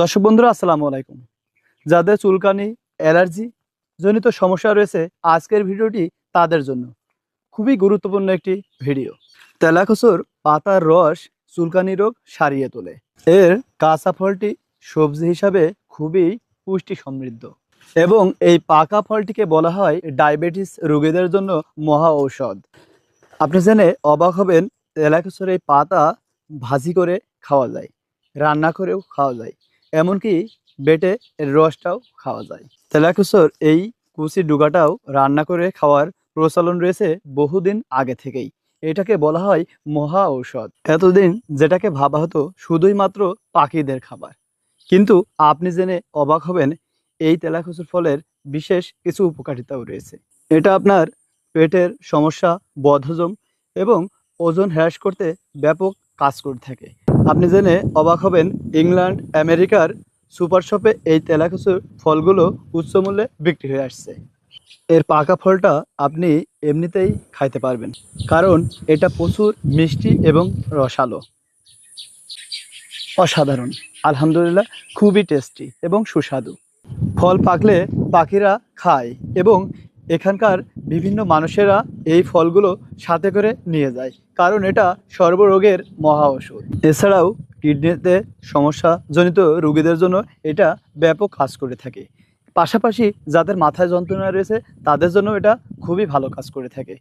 দর্শক বন্ধুরা, আসসালামু আলাইকুম। যাদের চুলকানি, অ্যালার্জি জনিত সমস্যা রয়েছে, আজকের ভিডিওটি তাদের জন্য খুবই গুরুত্বপূর্ণ একটি ভিডিও। তেলাকসুর পাতার রস চুলকানি রোগ সারিয়ে তোলে। এর কাঁচা ফলটি সবজি হিসাবে খুবই পুষ্টি সমৃদ্ধ এবং এই পাকা ফলটিকে বলা হয় ডায়াবেটিস রোগীদের জন্য মহা ঔষধ। আপনি জেনে অবাক হবেন, তেলাকসুর এই পাতা ভাজি করে খাওয়া যায়। রান্না করেও খাওয়া যায়, এমনকি বেটে এর রসটাও খাওয়া যায়। তেলাকুসর এই কুচি ডুগাটাও রান্না করে খাওয়ার প্রচলন রয়েছে বহুদিন আগে থেকেই। এটাকে বলা হয় মহা ঔষধ। এতদিন যেটাকে ভাবা হতো শুধুই মাত্র পাখিদের খাবার। কিন্তু আপনি জেনে অবাক হবেন, এই তেলাকুচুর ফলের বিশেষ কিছু উপকারিতাও রয়েছে। এটা আপনার পেটের সমস্যা, বদহজম এবং ওজন হ্রাস করতে ব্যাপক কাজ করে থাকে। আপনি জেনে অবাক হবেন, ইংল্যান্ড, আমেরিকার সুপার শপে এই তেলাকুচুর ফলগুলো উচ্চ মূল্যে বিক্রি হয়ে আসছে। এর পাকা ফলটা আপনি এমনিতেই খাইতে পারবেন, কারণ এটা প্রচুর মিষ্টি এবং রসালো। অসাধারণ, আলহামদুলিল্লাহ, খুবই টেস্টি এবং সুস্বাদু। ফল পাকলে পাখিরা খায় এবং এখানকার বিভিন্ন মানুষেরা এই ফলগুলো সাথে করে নিয়ে যায়, কারণ এটা সর্বরোগের মহা ওষুধ। এছাড়াও কিডনিতে সমস্যাজনিত রোগীদের জন্য এটা ব্যাপক কাজ করে থাকে। পাশাপাশি যাদের মাথায় যন্ত্রণা রয়েছে, তাদের জন্য এটা খুবই ভালো কাজ করে থাকে।